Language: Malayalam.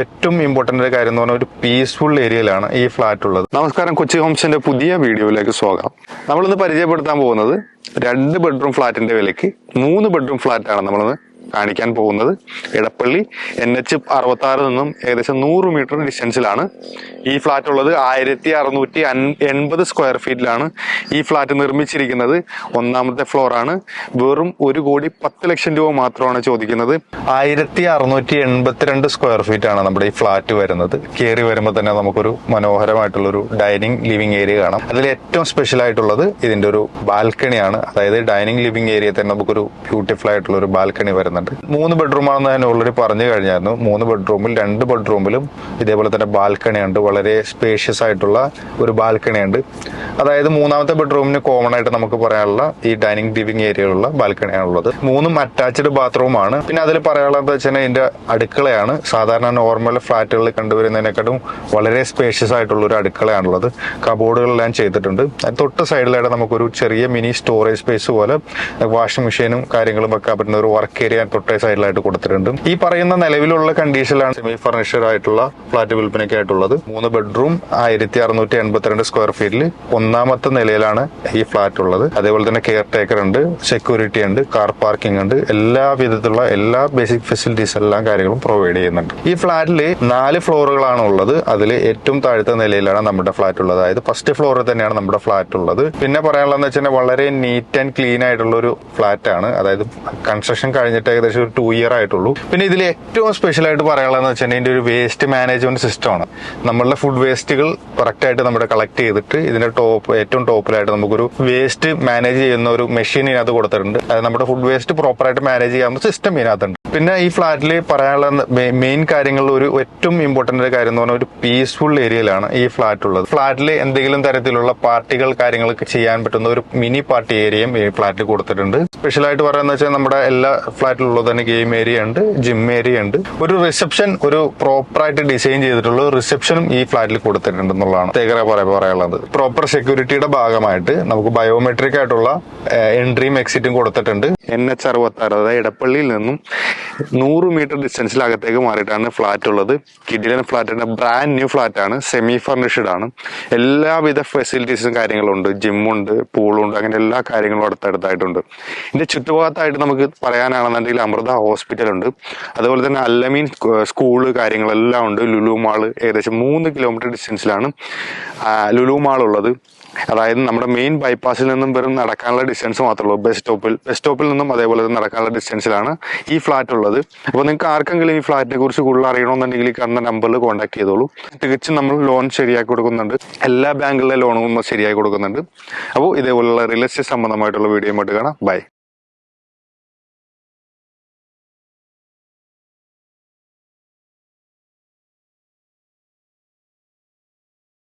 ഏറ്റവും ഇമ്പോർട്ടന്റ് ഒരു കാര്യം എന്ന് പറഞ്ഞാൽ ഒരു പീസ്ഫുൾ ഏരിയയിലാണ് ഈ ഫ്ലാറ്റ് ഉള്ളത്. നമസ്കാരം കൊച്ചി ഹോംസിന്റെ പുതിയ വീഡിയോയിലേക്ക് സ്വാഗതം. നമ്മളിന്ന് പരിചയപ്പെടുത്താൻ പോകുന്നത് രണ്ട് ബെഡ്റൂം ഫ്ലാറ്റിന്റെ വിലയ്ക്ക് മൂന്ന് ബെഡ്റൂം ഫ്ലാറ്റ് ആണ് നമ്മളിന്ന് കാണിക്കാൻ പോകുന്നത്. ഇടപ്പള്ളി എൻ എച്ച് അറുപത്തി ആറ് നിന്നും ഏകദേശം നൂറ് മീറ്റർ ഡിസ്റ്റൻസിലാണ് ഈ ഫ്ലാറ്റ് ഉള്ളത്. ആയിരത്തി അറുന്നൂറ്റി എൺപത് സ്ക്വയർ ഫീറ്റിലാണ് ഈ ഫ്ലാറ്റ് നിർമ്മിച്ചിരിക്കുന്നത്. ഒന്നാമത്തെ ഫ്ലോറാണ്. വെറും ഒരു കോടി പത്ത് ലക്ഷം രൂപ മാത്രമാണ് ചോദിക്കുന്നത്. ആയിരത്തി അറുന്നൂറ്റി എൺപത്തിരണ്ട് സ്ക്വയർ ഫീറ്റ് ആണ് നമ്മുടെ ഈ ഫ്ലാറ്റ് വരുന്നത്. കയറി വരുമ്പോൾ തന്നെ നമുക്കൊരു മനോഹരമായിട്ടുള്ളൊരു ഡൈനിങ് ലിവിംഗ് ഏരിയ കാണാം. അതിൽ ഏറ്റവും സ്പെഷ്യൽ ആയിട്ടുള്ളത് ഇതിന്റെ ഒരു ബാൽക്കണിയാണ്. അതായത് ഡൈനിങ് ലിവിംഗ് ഏരിയ തന്നെ നമുക്കൊരു ബ്യൂട്ടിഫുൾ ആയിട്ടുള്ള ഒരു ബാൽക്കണി വരുന്നുണ്ട് മൂന്ന് ബെഡ്റൂം ആണെന്ന് ഞാൻ ഓൾറെഡി പറഞ്ഞു കഴിഞ്ഞായിരുന്നു. മൂന്ന് ബെഡ്റൂമിൽ രണ്ട് ബെഡ്റൂമിലും ഇതേപോലെ തന്നെ ബാൽക്കണി ഉണ്ട്. വളരെ സ്പേഷ്യസ് ആയിട്ടുള്ള ഒരു ബാൽക്കണി ഉണ്ട്. അതായത് മൂന്നാമത്തെ ബെഡ്റൂമിന് കോമൺ ആയിട്ട് നമുക്ക് പറയാനുള്ള ഈ ഡൈനിങ് ലിവിംഗ് ഏരിയയിലുള്ള ബാൽക്കണിയാണ് ഉള്ളത്. മൂന്നും അറ്റാച്ച്ഡ് ബാത്റൂമാണ് പിന്നെ അതിൽ പറയാനുള്ളത് വെച്ചാൽ ഇതിന്റെ അടുക്കളയാണ്. സാധാരണ നോർമൽ ഫ്ലാറ്റുകളിൽ കണ്ടുവരുന്നതിനെക്കാട്ടും വളരെ സ്പേഷ്യസ് ആയിട്ടുള്ള ഒരു അടുക്കളയാണുള്ളത് കബോർഡുകളെല്ലാം ചെയ്തിട്ടുണ്ട്. തൊട്ട് സൈഡിലായിട്ട് നമുക്കൊരു ചെറിയ മിനി സ്റ്റോറേജ് സ്പേസ് പോലെ വാഷിംഗ് മെഷീനും കാര്യങ്ങളും വെക്കാൻ പറ്റുന്ന ഒരു വർക്ക് ഏരിയ തൊട്ടേ സൈഡിലായിട്ട് കൊടുത്തിട്ടുണ്ട്. ഈ പറയുന്ന നിലവിലുള്ള കണ്ടീഷനിലാണ് സെമി ഫർണിഷർ ആയിട്ടുള്ള ഫ്ലാറ്റ് വിൽപ്പനയ്ക്കായിട്ടുള്ളത് മൂന്ന് ബെഡ്റൂം ആയിരത്തി അറുന്നൂറ്റി എൺപത്തിരണ്ട് സ്ക്വയർ ഫീറ്റിൽ ഒന്നാമത്തെ നിലയിലാണ് ഈ ഫ്ലാറ്റ് ഉള്ളത്. അതേപോലെ തന്നെ കെയർ ടേക്കർ ഉണ്ട് സെക്യൂരിറ്റി ഉണ്ട് കാർ പാർക്കിംഗ് ഉണ്ട്. എല്ലാ വിധത്തിലുള്ള എല്ലാ ബേസിക് ഫെസിലിറ്റീസ് എല്ലാം കാര്യങ്ങളും പ്രൊവൈഡ് ചെയ്യുന്നുണ്ട്. ഈ ഫ്ലാറ്റിൽ നാല് ഫ്ലോറുകളാണ് ഉള്ളത്. അതിൽ ഏറ്റവും താഴത്തെ നിലയിലാണ് നമ്മുടെ ഫ്ലാറ്റ് ഉള്ളത്. അതായത് ഫസ്റ്റ് ഫ്ലോറിൽ തന്നെയാണ് നമ്മുടെ ഫ്ലാറ്റ് ഉള്ളത്. പിന്നെ പറയാനുള്ളതെന്ന് വെച്ചാൽ വളരെ നീറ്റ് ആൻഡ് ക്ലീൻ ആയിട്ടുള്ള ഒരു ഫ്ലാറ്റ് ആണ്. അതായത് കൺസ്ട്രക്ഷൻ കഴിഞ്ഞിട്ട് ഏകദേശം ഒരു ടു ഇയർ ആയിട്ടുള്ളൂ. പിന്നെ ഇതിൽ ഏറ്റവും സ്പെഷ്യൽ ആയിട്ട് പറയാനുള്ളതെന്ന് വെച്ചാൽ ഇതിന്റെ ഒരു വേസ്റ്റ് മാനേജ്മെന്റ് സിസ്റ്റമാണ് നമ്മളുടെ ഫുഡ് വേസ്റ്റുകൾ കറക്റ്റ് ആയിട്ട് നമ്മുടെ കളക്ട് ചെയ്തിട്ട് ഇതിന്റെ ടോപ്പ് ഏറ്റവും ടോപ്പിലായിട്ട് നമുക്കൊരു വേസ്റ്റ് മാനേജ് ചെയ്യുന്ന ഒരു മെഷീൻ ഇതിനകത്ത് കൊടുത്തിട്ടുണ്ട്. അത് നമ്മുടെ ഫുഡ് വേസ്റ്റ് പ്രോപ്പറായിട്ട് മാനേജ് ചെയ്യാവുന്ന സിസ്റ്റം ഇതിനകത്തുണ്ട്. പിന്നെ ഈ ഫ്ലാറ്റിൽ പറയാനുള്ള മെയിൻ കാര്യങ്ങളിൽ ഒരു ഏറ്റവും ഇമ്പോർട്ടന്റ് ഒരു കാര്യം എന്ന് പറഞ്ഞാൽ ഒരു പീസ്ഫുൾ ഏരിയയിലാണ് ഈ ഫ്ലാറ്റ് ഉള്ളത് ഫ്ലാറ്റിൽ എന്തെങ്കിലും തരത്തിലുള്ള പാർട്ടികൾ കാര്യങ്ങളൊക്കെ ചെയ്യാൻ പറ്റുന്ന ഒരു മിനി പാർട്ടി ഏരിയയും ഈ ഫ്ലാറ്റിൽ കൊടുത്തിട്ടുണ്ട്. സ്പെഷ്യലായിട്ട് പറയാന്ന് വെച്ചാൽ നമ്മുടെ എല്ലാ ഫ്ലാറ്റിലുള്ളത് തന്നെ ഗെയിം ഏരിയ ഉണ്ട് ജിം ഏരിയ ഉണ്ട്. ഒരു റിസപ്ഷൻ ഒരു പ്രോപ്പറായിട്ട് ഡിസൈൻ ചെയ്തിട്ടുള്ള റിസപ്ഷനും ഈ ഫ്ലാറ്റിൽ കൊടുത്തിട്ടുണ്ട് എന്നുള്ളതാണ്. പറയാ- പറയാനുള്ളത്. പ്രോപ്പർ സെക്യൂരിറ്റിയുടെ ഭാഗമായിട്ട് നമുക്ക് ബയോമെട്രിക് ആയിട്ടുള്ള എൻട്രിയും എക്സിറ്റും കൊടുത്തിട്ടുണ്ട്. എൻ എച്ച് അറുപത്തി ആറ് അതായത് ഇടപ്പള്ളിയിൽ നിന്നും നൂറ് മീറ്റർ ഡിസ്റ്റൻസിൽ അകത്തേക്ക് മാറിയിട്ടാണ് ഫ്ലാറ്റ് ഉള്ളത്. കിഡിലൻ ഫ്ലാറ്റ് ബ്രാൻഡ് ന്യൂ ഫ്ലാറ്റ് ആണ്. സെമി ഫർണിഷ്ഡ് ആണ്. എല്ലാവിധ ഫെസിലിറ്റീസും കാര്യങ്ങളും ഉണ്ട് ജിമ്മുണ്ട് പൂളുണ്ട് അങ്ങനെ എല്ലാ കാര്യങ്ങളും അടുത്തടുത്തായിട്ടുണ്ട്. ഇതിന്റെ ചുറ്റുഭാഗത്തായിട്ട് നമുക്ക് പറയാനാണെന്നുണ്ടെങ്കിൽ അമൃത ഹോസ്പിറ്റൽ ഉണ്ട്. അതുപോലെ തന്നെ അല്ലമീൻ സ്കൂൾ കാര്യങ്ങളെല്ലാം ഉണ്ട്. ലുലു മാൾ ഏകദേശം മൂന്ന് കിലോമീറ്റർ ഡിസ്റ്റൻസിലാണ് ലുലു മാൾ ഉള്ളത്. അതായത് നമ്മുടെ മെയിൻ ബൈപ്പാസിൽ നിന്നും വെറും നടക്കാനുള്ള ഡിസ്റ്റൻസ് മാത്രമേ ഉള്ളൂ. ബസ് സ്റ്റോപ്പിൽ ബസ് സ്റ്റോപ്പിൽ നിന്നും അതേപോലെ തന്നെ നടക്കാനുള്ള ഡിസ്റ്റൻസിലാണ് ഈ ഫ്ലാറ്റ് ഉള്ളത്. അപ്പോൾ നിങ്ങൾക്ക് ആർക്കെങ്കിലും ഈ ഫ്ലാറ്റിനെ കുറിച്ച് കൂടുതൽ അറിയണമെന്നുണ്ടെങ്കിൽ ഈ കാണുന്ന നമ്പറിൽ കോൺടാക്ട് ചെയ്തോളൂ. തികച്ചും നമ്മൾ ലോൺ ശരിയാക്കി കൊടുക്കുന്നുണ്ട്. എല്ലാ ബാങ്കുകളിലെ ലോണും ശരിയാക്കി കൊടുക്കുന്നുണ്ട്. അപ്പോൾ ഇതേപോലുള്ള റിയൽ എസ്റ്റേറ്റ് സംബന്ധമായിട്ടുള്ള വീഡിയോ കാണാം. ബൈ